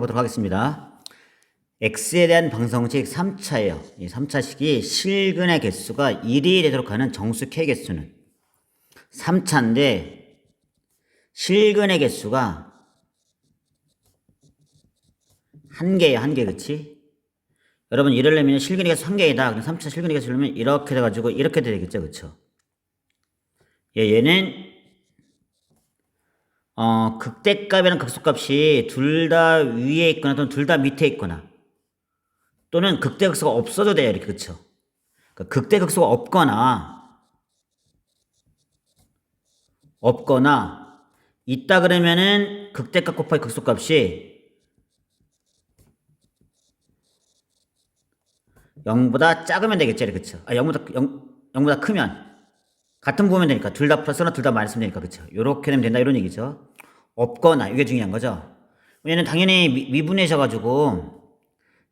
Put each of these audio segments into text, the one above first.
보도록 하겠습니다. x에 대한 방정식 3차예요. 이 3차식이 실근의 개수가 1이 되도록 하는 정수 k 개수는 3차인데 실근의 개수가 한 개예요. 한 개, 그치? 여러분 이러려면 실근의 개수 한 개이다. 그럼 3차 실근의 개수를 면 이렇게 돼가지고 이렇게 되겠죠. 그쵸? 예, 얘는 어, 극대값이랑 극소값이 둘 다 위에 있거나 또는 둘 다 밑에 있거나 또는 극대 극소가 없어도 돼요. 이렇게 그쵸? 그러니까 극대 극소가 없거나 없거나 있다 그러면은 극대값 곱하기 극소값이 0보다 작으면 되겠죠. 이렇게 그쵸? 아, 0보다 0, 0보다 크면 같은 부분면 되니까 둘 다 플러스나 둘 다 마이너스면 되니까 그쵸? 요렇게 되면 된다 이런 얘기죠. 없거나 이게 중요한 거죠. 얘는 당연히 미, 미분해셔가지고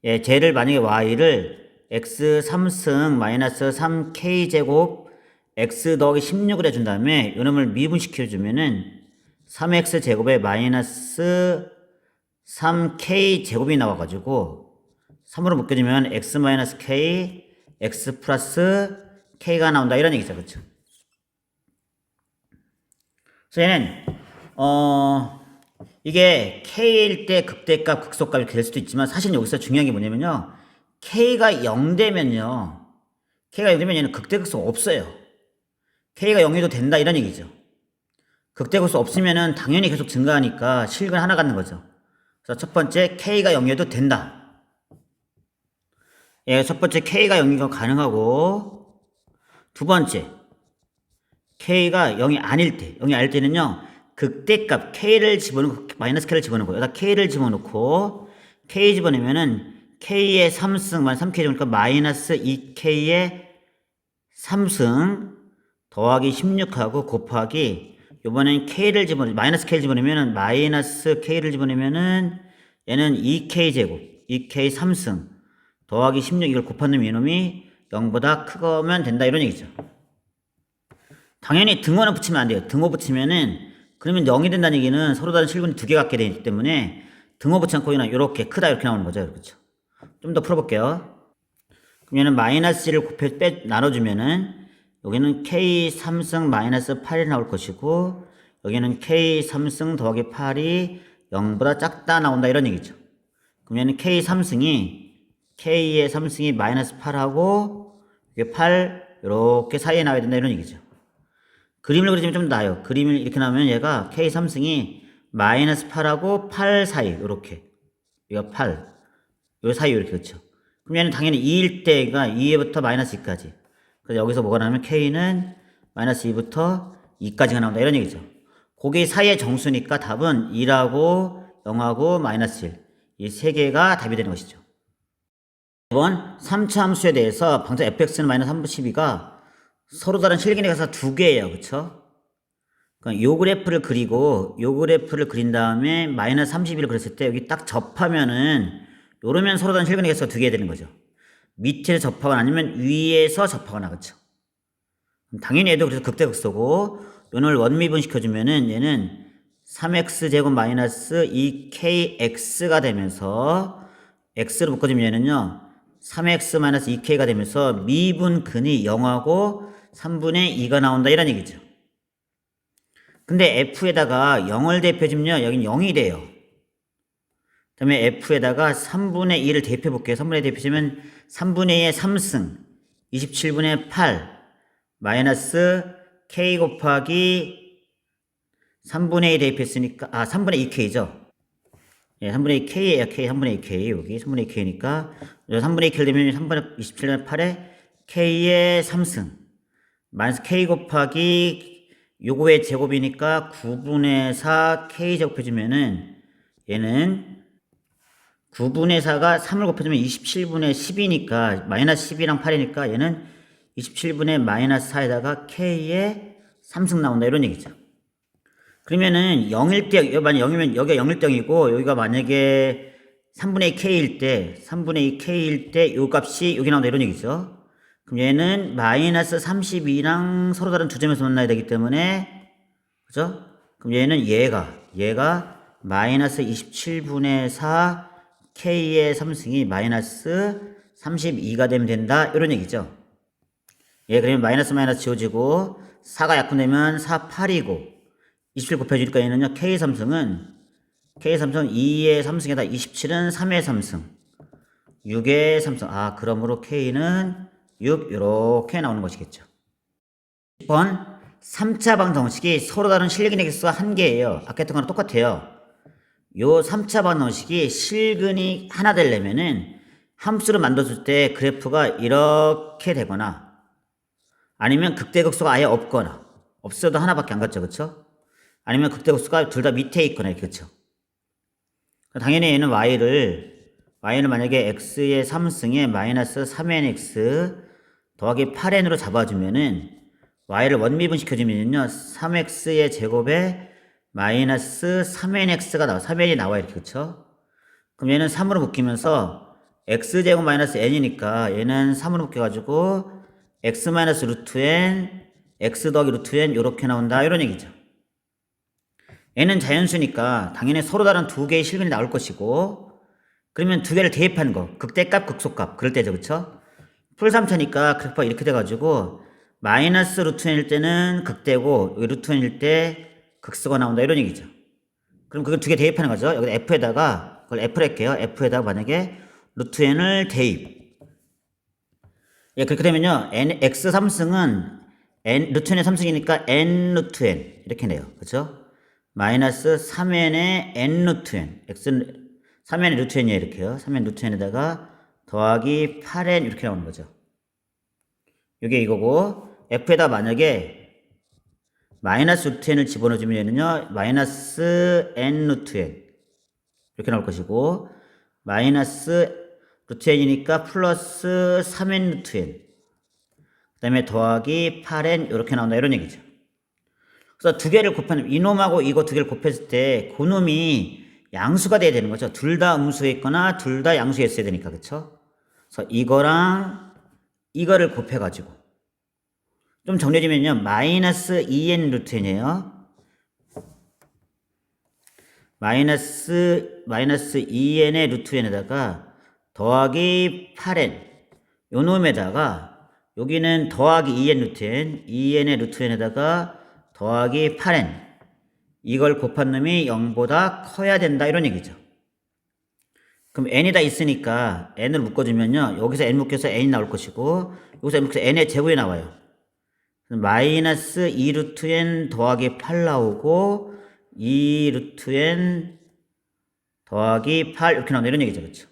예, 쟤를 만약에 y를 x 3승 마이너스 3k 제곱 x 더하기 16을 해준 다음에 요놈을 미분시켜주면은 3x 제곱에 마이너스 3k 제곱이 나와가지고 3으로 묶여주면 x 마이너스 k x 플러스 k가 나온다 이런 얘기죠 그렇죠? 그래서 얘는 어 이게 k일 때 극대값 극소값이 될 수도 있지만 사실 여기서 중요한 게 뭐냐면요. K가 0 되면요. K가 0 되면 얘는 극대극소 없어요. K가 0이도 된다 이런 얘기죠. 극대극소 없으면은 당연히 계속 증가하니까 실근 하나 갖는 거죠. 그래서 첫 번째 k가 0이어도 된다. 예, 첫 번째 k가 0이가 가능하고 두 번째 k가 0이 아닐 때, 0이 아닐 때는요, 극대값 k를 집어넣고, 마이너스 k를 집어넣고, 여기다 k를 집어넣고, k 집어넣으면은 k의 3승, 마이너스 3k 집어넣으니까 마이너스 2k의 3승 더하기 16하고 곱하기, 요번엔 k를 집어넣, 마이너스 k를 집어넣으면은 마이너스 k를 집어넣으면은 얘는 2k 제곱, 2k 3승 더하기 16 이걸 놈이 이놈이 0보다 크거면 된다 이런 얘기죠. 당연히 등호는 붙이면 안 돼요. 등호 붙이면은 그러면 0이 된다는 얘기는 서로 다른 실근이 두 개 갖게 되기 때문에 등호 않고 그냥 이렇게 크다 이렇게 나오는 거죠. 그렇죠? 좀 더 풀어볼게요. 그럼 얘는 마이너스 1을 곱해 빼 나눠주면은 여기는 k 3승 마이너스 8이 나올 것이고 여기는 k 3승 더하기 8이 0보다 작다 나온다 이런 얘기죠. 그럼 얘는 k 3승이 k의 3승이 마이너스 8하고 이게 8 이렇게 사이에 나와야 된다 이런 얘기죠. 그림을 그리면 좀 나아요. 그림을 이렇게 나오면 얘가 K 3승이 마이너스 8하고 8 사이 이렇게 이거 8, 요 사이 이렇게 그렇죠. 그럼 얘는 당연히 2일 때가 2에부터 마이너스 2까지. 그래서 여기서 뭐가 나오면 K는 마이너스 2부터 2까지가 나온다 이런 얘기죠. 거기 사이의 정수니까 답은 2하고 0하고 마이너스 1. 이 세 개가 답이 되는 것이죠. 이번 3차 함수에 대해서 방정 fx는 마이너스 3분 12가 서로 다른 실근의 가사 두 개예요. 그쵸? 그러니까 요 그래프를 그리고 요 그래프를 그린 다음에 마이너스 31을 그렸을 때 여기 딱 접하면은 요러면 서로 다른 실근의 가사가 두 개 되는 거죠. 밑에 접하거나 아니면 위에서 접하거나 그쵸? 당연히 얘도 그래서 극대극소고 요걸 원미분 시켜주면은 얘는 3x 제곱 마이너스 2kx가 되면서 x로 묶어주면 얘는요 3x 마이너스 2k가 되면서 미분근이 0하고 3분의 2가 나온다 이런 얘기죠. 근데 f에다가 0을 대표해주면요 여긴 0이 돼요. 그 다음에 f에다가 3분의 2를 대표해 볼게요. 3분의 2 대표해주면 3분의 2의 3승 27분의 8 마이너스 k 곱하기 3분의 2 대입했으니까 아 3분의 2k죠. 예, 3분의 2 k예요. k 3분의 2 k 여기 3분의 2 k니까 3분의 2 k 되면 3분의 27분의 8에 k의 3승 마이너스 k 곱하기 요거의 제곱이니까 9분의 4 k 제곱해주면은 얘는 9분의 4가 3을 곱해주면 27분의 10이니까 마이너스 10이랑 8이니까 얘는 27분의 마이너스 4에다가 k의 3승 나온다 이런 얘기죠. 그러면은 0일 때, 만약 0이면 여기가 0일 때이고 여기가 만약에 3분의 2 k일 때, 3분의 2 k일 때 요 값이 여기 나온다 이런 얘기죠. 그럼 얘는 마이너스 32랑 서로 다른 두 점에서 만나야 되기 때문에 그죠? 그럼 얘는 얘가 얘가 마이너스 27분의 4 K의 3승이 마이너스 32가 되면 된다. 이런 얘기죠. 예, 그러면 마이너스 마이너스 지워지고 4가 약분되면 4, 8이고 27 곱해주니까 얘는요. K의 3승은 K의 3승은 2의 3승에다 27은 3의 3승 6의 3승 아 그러므로 K는 6 이렇게 나오는 것이겠죠. 10번 3차 방정식이 서로 다른 실근의 개수가 한 개예요. 아까 했던 거랑 똑같아요. 요 3차 방정식이 실근이 하나 되려면은 함수를 만들어줄 때 그래프가 이렇게 되거나 아니면 극대극소가 아예 없거나 없어도 하나밖에 안 갔죠. 그쵸? 아니면 극대극소가 둘 다 밑에 있거나 그쵸? 당연히 얘는 y를 y는 만약에 x의 3승에 마이너스 3nx 더하기 8n으로 잡아주면은 y를 원미분 시켜주면요 3x의 제곱에 마이너스 3nx가 나와 3n이 나와 이렇게 그쵸? 그럼 얘는 3으로 묶이면서 x제곱 마이너스 n이니까 얘는 3으로 묶여가지고 x 마이너스 루트 n x 더하기 루트 n 이렇게 나온다 이런 얘기죠. 얘는 자연수니까 당연히 서로 다른 두 개의 실근이 나올 것이고 그러면 두 개를 대입한 거 극대값 극소값 그럴 때죠 그쵸? 풀 3차니까 그래프가 이렇게 돼가지고 마이너스 루트 n일 때는 극대고 여기 루트 n일 때 극소가 나온다 이런 얘기죠. 그럼 그걸 두 개 대입하는 거죠. 여기 f에다가 그걸 f를 할게요. f에다가 만약에 루트 n을 대입. 예, 그렇게 되면요. n x 3승은 n 루트 n의 3승이니까 n 루트 n 이렇게 내요. 그렇죠? 마이너스 3n의 n 루트 n x는 3n의 루트 n이에요. 이렇게요. 3n 루트 n에다가 더하기 8n 이렇게 나오는 거죠. 이게 이거고 f에다 만약에 마이너스 루트 n을 집어넣어주면 얘는요 마이너스 n 루트 n 이렇게 나올 것이고 마이너스 루트 n이니까 플러스 3n 루트 n 그 다음에 더하기 8n 이렇게 나온다 이런 얘기죠. 그래서 두 개를 곱하면 이놈하고 이거 두 개를 곱했을 때 그놈이 양수가 돼야 되는 거죠. 둘 다 음수에 있거나 둘 다 양수에 있어야 되니까 그쵸 그래서 이거랑 이거를 곱해가지고 좀 정리해주면요. 마이너스 2n 루트 n이에요. 마이너스, 마이너스 2n의 루트 n에다가 더하기 8n. 요 놈에다가 여기는 더하기 2n 루트 n, 2n의 루트 n에다가 더하기 8n. 이걸 곱한 놈이 0보다 커야 된다. 이런 얘기죠. 그럼 n이 다 있으니까 n을 묶어주면요. 여기서 n 묶여서 n이 나올 것이고 여기서 n 묶여서 n의 제곱이 나와요. 마이너스 2 루트 n 더하기 8 나오고 2 루트 n 더하기 8 이렇게 나온다 이런 얘기죠. 그렇죠?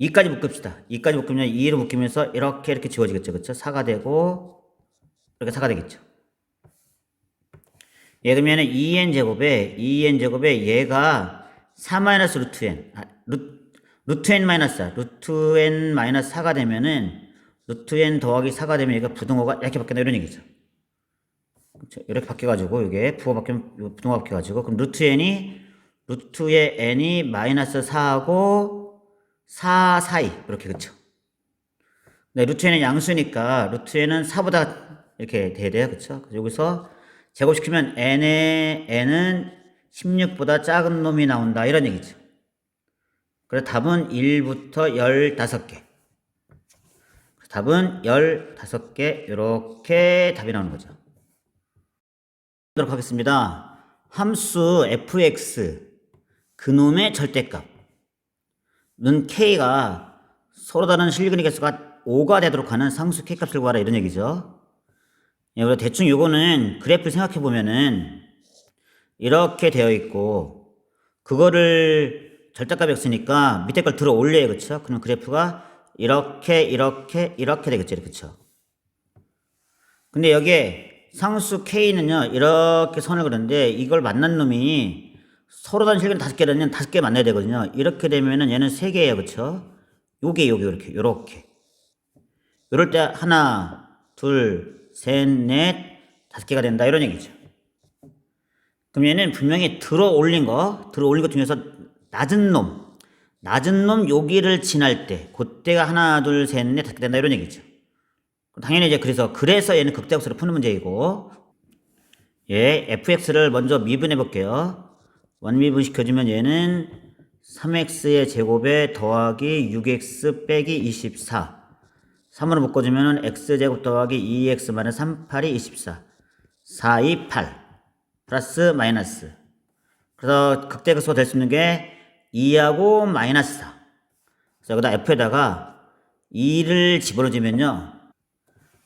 2까지 묶읍시다. 2까지 묶으면 2로 묶이면서 이렇게 이렇게 지워지겠죠. 그렇죠? 4가 되고 이렇게 4가 되겠죠. 예, 그러면은 2n 제곱에 2n 제곱에 얘가 4 마이너스 루트 아, 루, 루트 n 마이너스 4 루트 n 마이너스 4가 되면은 루트 n 더하기 4가 되면 얘가 부등호가 이렇게 바뀐다 이런 얘기죠. 이렇게 바뀌어가지고 이게 부호 바뀌면 부등호가 바뀌어가지고 그럼 루트 n이 루트의 n이 마이너스 4하고 4 사이 이렇게 그렇죠. 네, 루트 n은 양수니까 루트 n은 4보다 이렇게 돼야 돼요. 그렇죠? 여기서 제곱시키면 n의 n은 16보다 작은 놈이 나온다 이런 얘기죠. 그래서 답은 1부터 15개. 답은 15개 이렇게 답이 나오는 거죠. 보도록 하겠습니다. 함수 fx 그놈의 절대값 는 k가 서로 다른 실근의 개수가 5가 되도록 하는 상수 k값을 구하라 이런 얘기죠. 예, 대충 요거는 그래프를 생각해 보면은 이렇게 되어 있고 그거를 절대값이 없으니까 밑에 걸 들어 올려요. 그렇죠? 그럼 그래프가 이렇게 이렇게 이렇게 되겠죠. 그렇죠? 근데 여기에 상수 K는요. 이렇게 선을 그렸는데 이걸 만난 놈이 서로 다른 실근 다섯 개라면 다섯 개 만나야 되거든요. 이렇게 되면은 얘는 세 개예요. 그렇죠? 요게 요게 이렇게 요렇게. 요럴 때 하나, 둘, 셋, 넷, 다섯 개가 된다 이런 얘기죠. 그럼 얘는 분명히 들어 올린 거, 들어 올린 것 중에서 낮은 놈, 낮은 놈 여기를 지날 때 그때가 하나 둘 셋 넷 다섯 개 된다 이런 얘기죠. 당연히 이제 그래서 그래서 얘는 극대각수를 푸는 문제이고 예 fx를 먼저 미분해 볼게요. 원미분 시켜주면 얘는 3x의 제곱에 더하기 6x 빼기 24 3으로 묶어주면 x제곱 더하기 2x 마이너스 38이 24 4, 2, 8 플러스 마이너스 그래서 극대극소 될수 있는 게 2하고 마이너스 4 그래서 여기다 f에다가 2를 집어넣어주면요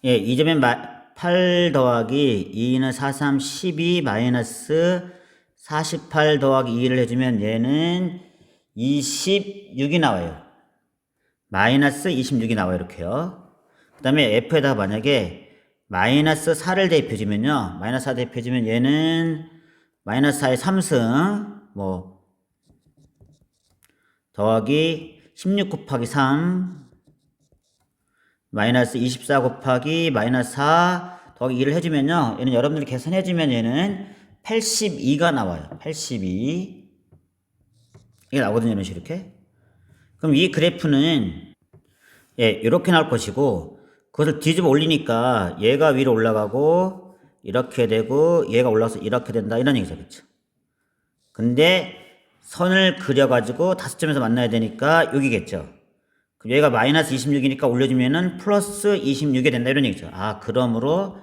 예, 2점에 8 더하기 2는 4, 3, 12 마이너스 48 더하기 2를 해주면 얘는 26이 나와요. 마이너스 26이 나와요. 이렇게요. 그 다음에 F에다가 만약에 마이너스 4를 대입해주면요. 마이너스 4 대입해주면 얘는 마이너스 4의 3승, 뭐, 더하기 16 곱하기 3, 마이너스 24 곱하기 마이너스 4 더하기 2를 해주면요. 얘는 여러분들이 계산해주면 얘는 82가 나와요. 82. 이게 나오거든요. 이런 식으로 이렇게. 그럼 이 그래프는 예, 이렇게 나올 것이고 그것을 뒤집어 올리니까 얘가 위로 올라가고 이렇게 되고 얘가 올라가서 이렇게 된다. 이런 얘기죠. 그렇죠? 근데 선을 그려가지고 다섯 점에서 만나야 되니까 여기겠죠. 그럼 얘가 마이너스 26이니까 올려주면은 플러스 26이 된다. 이런 얘기죠. 아, 그러므로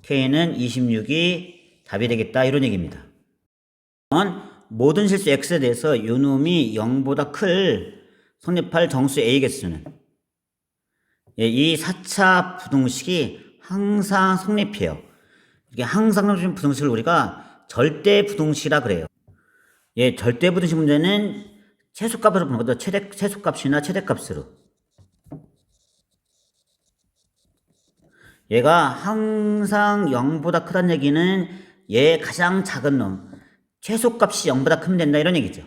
K는 26이 답이 되겠다. 이런 얘기입니다. 모든 실수 X에 대해서 요 놈이 0보다 클 성립할 정수 A 개수는 예, 이 4차 부동식이 항상 성립해요. 이게 항상 성립하는 부동식을 우리가 절대 부동식이라 그래요. 예, 절대 부동식 문제는 최소값으로 보는 거죠. 최대, 최소값이나 최대값으로. 얘가 항상 0보다 크다는 얘기는 얘 가장 작은 놈, 최소값이 0보다 크면 된다 이런 얘기죠.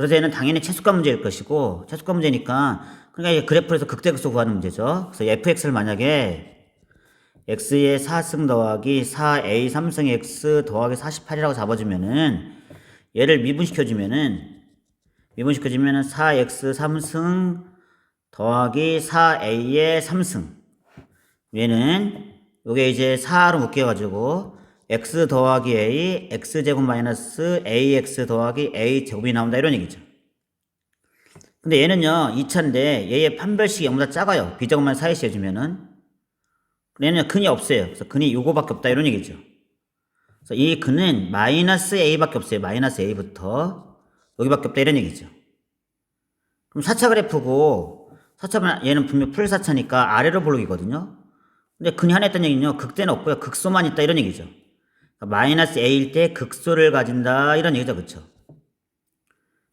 그래서 얘는 당연히 최소값 문제일 것이고 최소값 문제니까 그러니까 그래프에서 극대극소 구하는 문제죠. 그래서 fx를 만약에 x의 4승 더하기 4a 3승 x 더하기 48이라고 잡아주면은 얘를 미분시켜주면은 미분시켜주면은 4x 3승 더하기 4a의 3승 얘는 요게 이제 4로 묶여가지고 x 더하기 a, x제곱 마이너스 ax 더하기 a제곱이 나온다 이런 얘기죠. 근데 얘는요 2차인데 얘의 판별식이 0보다 작아요. b제곱만 4에 해주면은 얘는 근이 없어요. 그래서 근이 요거밖에 없다 이런 얘기죠. 그래서 이 근은 마이너스 a밖에 없어요. 마이너스 a부터 여기밖에 없다 이런 얘기죠. 그럼 4차 그래프고 4차면 얘는 분명 풀 4차니까 아래로 볼록이거든요. 근데 근이 하나 있다는 얘기는요. 극대는 없고요. 극소만 있다 이런 얘기죠. 마이너스 a일 때 극소를 가진다 이런 얘기죠. 그렇죠?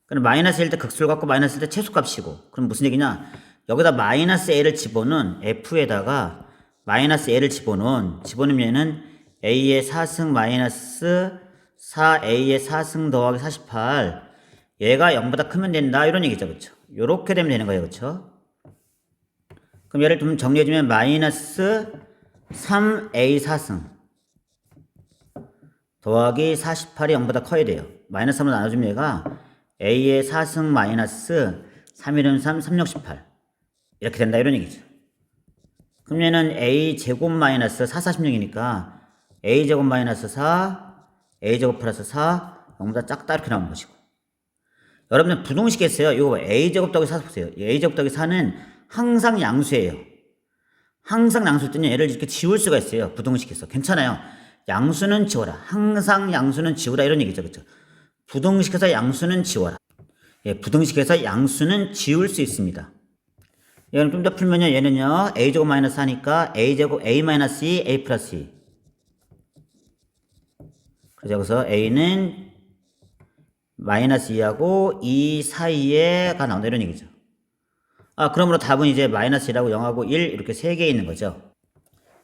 그럼 마이너스일 때 극소를 갖고 마이너스일 때 최소값이고 그럼 무슨 얘기냐? 여기다 마이너스 a를 집어넣은 f에다가 마이너스 a를 집어넣은 집어넣으면은 a의 4승 마이너스 4a의 4승 더하기 48 얘가 0보다 크면 된다 이런 얘기죠. 그렇죠? 요렇게 되면 되는 거예요. 그렇죠? 그럼 얘를 좀 정리해주면 마이너스 3a 4승 더하기 48이 0보다 커야 돼요. 마이너스 3으로 나눠주면 얘가 a의 4승 마이너스 3 1은 3, 3 6 18 이렇게 된다 이런 얘기죠. 그럼 얘는 a 제곱 마이너스 4 46이니까 a 제곱 마이너스 4 a 제곱 플러스 4 0보다 작다 이렇게 나오는 것이고 여러분들 부동식 했어요. 이거 a 제곱 더하기 4 보세요. a 제곱 더하기 4는 항상 양수예요. 항상 양수일 때는 얘를 이렇게 지울 수가 있어요. 부동식에서 괜찮아요. 양수는 지워라. 항상 양수는 지우라 이런 얘기죠. 그렇죠? 부동식에서 양수는 지워라. 예, 부동식에서 양수는 지울 수 있습니다. 얘는 좀 더 풀면요. 얘는요. a제곱 마이너스 하니까 a제곱 a 마이너스 2 a 플러스 2. 그래서 a는 마이너스 2하고 2 사이에가 나온다 이런 얘기죠. 아, 그러므로 답은 이제 마이너스 1하고 0하고 1 이렇게 세개 있는 거죠.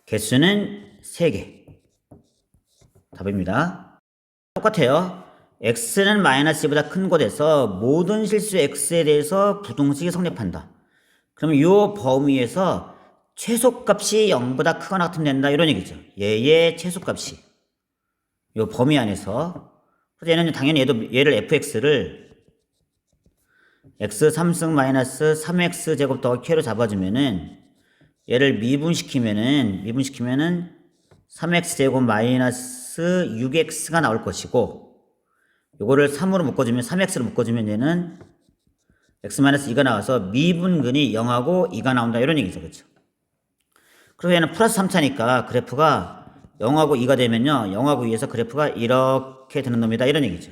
개수는 3개. 답입니다. 똑같아요. x는 마이너스 2보다 큰 곳에서 모든 실수 x에 대해서 부동식이 성립한다. 그러면 이 범위에서 최소값이 0보다 크거나 같으면 된다. 이런 얘기죠. 얘의 최소값이. 이 범위 안에서. 그래서 얘는 당연히 얘도 얘를 fx를 x 3승 마이너스 3x 제곱 더하기 k로 잡아주면은 얘를 미분시키면은 미분시키면은 3x 제곱 마이너스 6x가 나올 것이고 요거를 3으로 묶어주면 3x로 묶어주면 얘는 x-2가 나와서 미분근이 0하고 2가 나온다 이런 얘기죠. 그렇죠? 그리고 얘는 플러스 3차니까 그래프가 0하고 2가 되면요. 0하고 2에서 그래프가 이렇게 되는 놈이다 이런 얘기죠.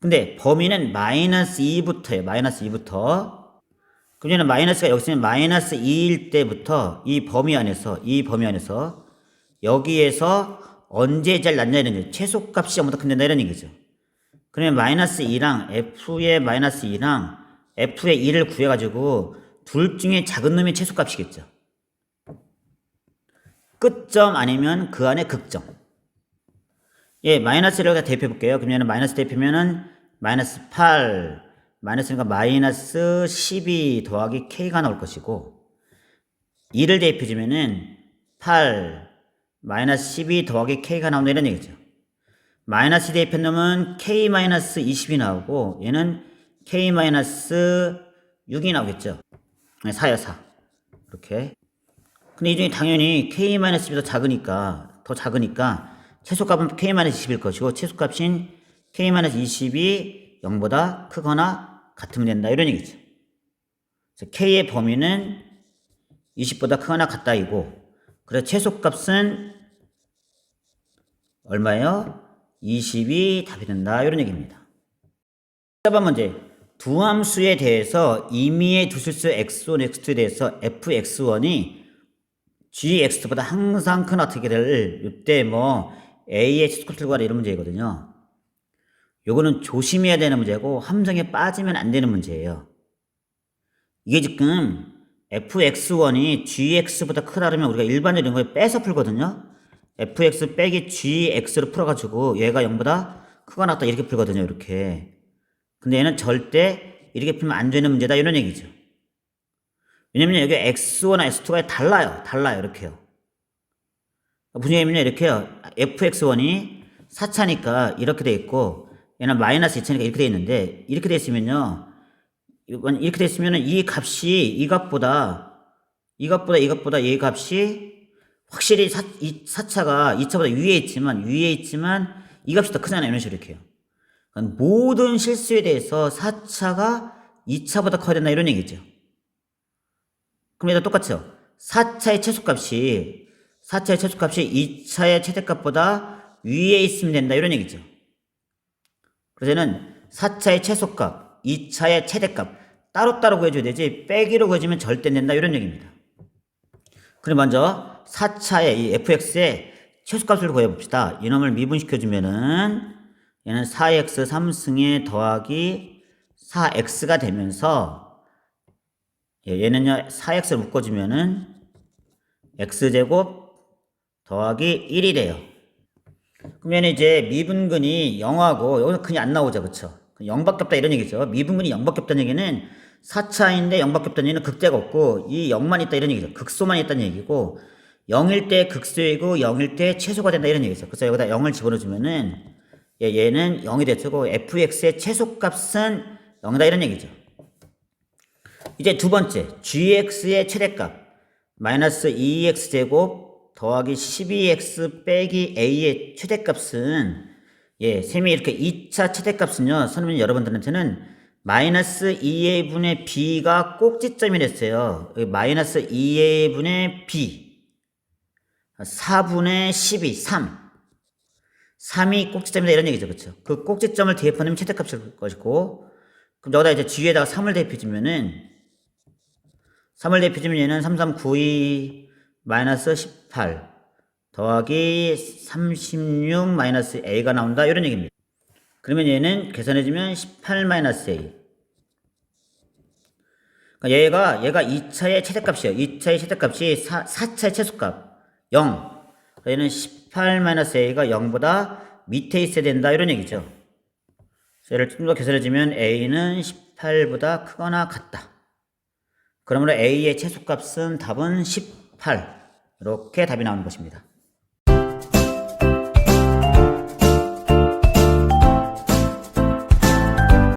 근데 범위는 마이너스 2부터예요 마이너스 2부터. 그럼 얘는 마이너스가 여기 있으면 마이너스 2일 때부터 이 범위 안에서 이 범위 안에서 여기에서 언제 제일 낮냐 이런 얘기 최소값이 전부 다 큰다 이런 얘기죠. 그러면 마이너스 2랑 f의 마이너스 2랑 f의 2를 구해가지고 둘 중에 작은 놈이 최소값이겠죠. 끝점 아니면 그 안에 극점. 예 마이너스를 대입해 볼게요. 그러면 마이너스 대입하면은 마이너스 8 마이너스니까 마이너스 12 더하기 k가 나올 것이고 2를 대입해주면은 8 마이너스 12 더하기 k가 나온다 이런 얘기죠. 마이너스 대입한 놈은 k 마이너스 20이 나오고 얘는 k 마이너스 6이 나오겠죠. 네, 4요 4 이렇게. 근데 이 중에 당연히 k 마이너스 10이 더 작으니까 더 작으니까 최소값은 k 마이너스 20일 것이고 최소값인 k 마이너스 20이 0보다 크거나 같으면 된다 이런 얘기죠. 그래서 k의 범위는 20보다 크거나 같다이고 그래서 최소값은 얼마예요? 20이 답이 된다 이런 얘기입니다. 4번 문제 두 함수에 대해서 임의의 두 실수 x1, x2에 대해서 fx1이 gx보다 항상 큰 어떻게 될 이때 뭐 a의 구하라 이런 문제이거든요. 요거는 조심해야 되는 문제고 함정에 빠지면 안 되는 문제예요. 이게 지금 fx1이 gx보다 크다 그러면 우리가 일반적인 거에 빼서 풀거든요. fx 빼기 gx로 풀어가지고 얘가 0보다 크거나 같다 이렇게 풀거든요. 이렇게. 근데 얘는 절대 이렇게 풀면 안 되는 문제다 이런 얘기죠. 왜냐면 여기 x1과 x2가 달라요. 달라요. 이렇게요. 얘기냐면 이렇게요. fx1이 4차니까 이렇게 돼 있고 얘는 마이너스 2차니까 이렇게 돼 있는데 이렇게 돼 있으면요. 이건 이렇게 됐으면은 이 값이 이 값보다 이 값보다 이 값보다 이 값이 확실히 사, 이 4차가 2차보다 위에 있지만 위에 있지만 이 값이 더 크잖아요. 이런 식으로 이렇게요. 그러니까 모든 실수에 대해서 4차가 2차보다 커야 된다 이런 얘기죠. 그럼 얘도 똑같죠. 4차의 최소값이 4차의 최소값이 2차의 최대값보다 위에 있으면 된다 이런 얘기죠. 그래서 얘는 4차의 최소값, 2차의 최대값 따로따로 구해줘야 되지 빼기로 구해주면 절대 안 된다 이런 얘기입니다. 그럼 먼저 4차의 이 fx의 최소값을 구해봅시다. 이놈을 미분시켜주면은 얘는 4x 3승에 더하기 4x가 되면서 예, 얘는요 4x를 묶어주면은 x제곱 더하기 1이 돼요. 그러면 이제 미분근이 0하고 여기서 근이 안 나오죠. 그쵸? 0밖에 없다 이런 얘기죠. 미분근이 0밖에 없다는 얘기는 4차인데 0밖에 없다는 얘기는 극대가 없고 이 0만 있다 이런 얘기죠. 극소만 있다는 얘기고 0일 때 극소이고 0일 때 최소가 된다 이런 얘기죠. 그래서 여기다 0을 집어넣어주면은 얘, 얘는 0이 됐고 fx의 최소값은 0이다 이런 얘기죠. 이제 두 번째 gx의 최대값 마이너스 2x제곱 더하기 12x 빼기 a의 최대값은 예, 셈이 이렇게 2차 최대값은요, 선생님 여러분들한테는 마이너스 2a 분의 b가 꼭지점이 됐어요. 마이너스 2a 분의 b. 4분의 12, 3. 3이 꼭지점이다 이런 얘기죠. 그렇죠? 그 꼭지점을 대입하면 최대값일 것이고 그럼 여기다 이제 g에다가 3을 대입해 주면은 3을 대입해 주면 얘는 3, 3, 9, 2, 마이너스 18 더하기 36 마이너스 a가 나온다 이런 얘기입니다. 그러면 얘는 계산해주면 18 마이너스 a. 그러니까 얘가 얘가 2차의 최대값이에요. 2차의 최대값이 4, 4차의 최소값 0. 그러니까 얘는 18 마이너스 a가 0보다 밑에 있어야 된다 이런 얘기죠. 얘를 좀 더 계산해주면 a는 18보다 크거나 같다. 그러므로 a의 최소값은 답은 18 이렇게 답이 나오는 것입니다.